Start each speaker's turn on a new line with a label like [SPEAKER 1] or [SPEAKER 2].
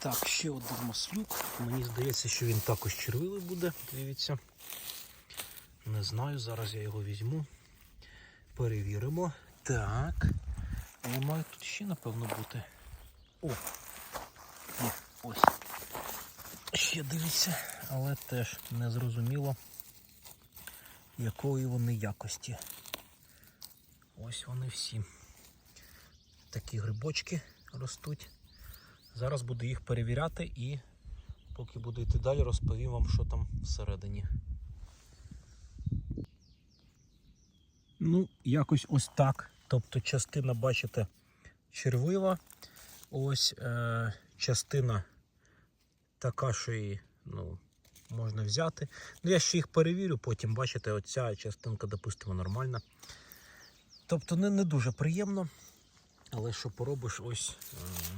[SPEAKER 1] Так, ще один маслюк. Мені здається, що він також червивий буде. Дивіться. Не знаю, зараз я його візьму. Перевіримо. Так. Але має тут ще, напевно, бути. О! Є, ось. Ще дивіться, але теж не зрозуміло, якої вони якості. Ось вони всі. Такі грибочки ростуть. Зараз буду їх перевіряти і поки буду йти далі, розповім вам, що там всередині. Ну, якось ось так. Тобто частина, бачите, червива. Ось е, частина така, що її ну, можна взяти. Ну, я ще їх перевірю, потім бачите, оця частинка, допустимо, нормальна. Тобто не, не дуже приємно, але що поробиш, ось. е,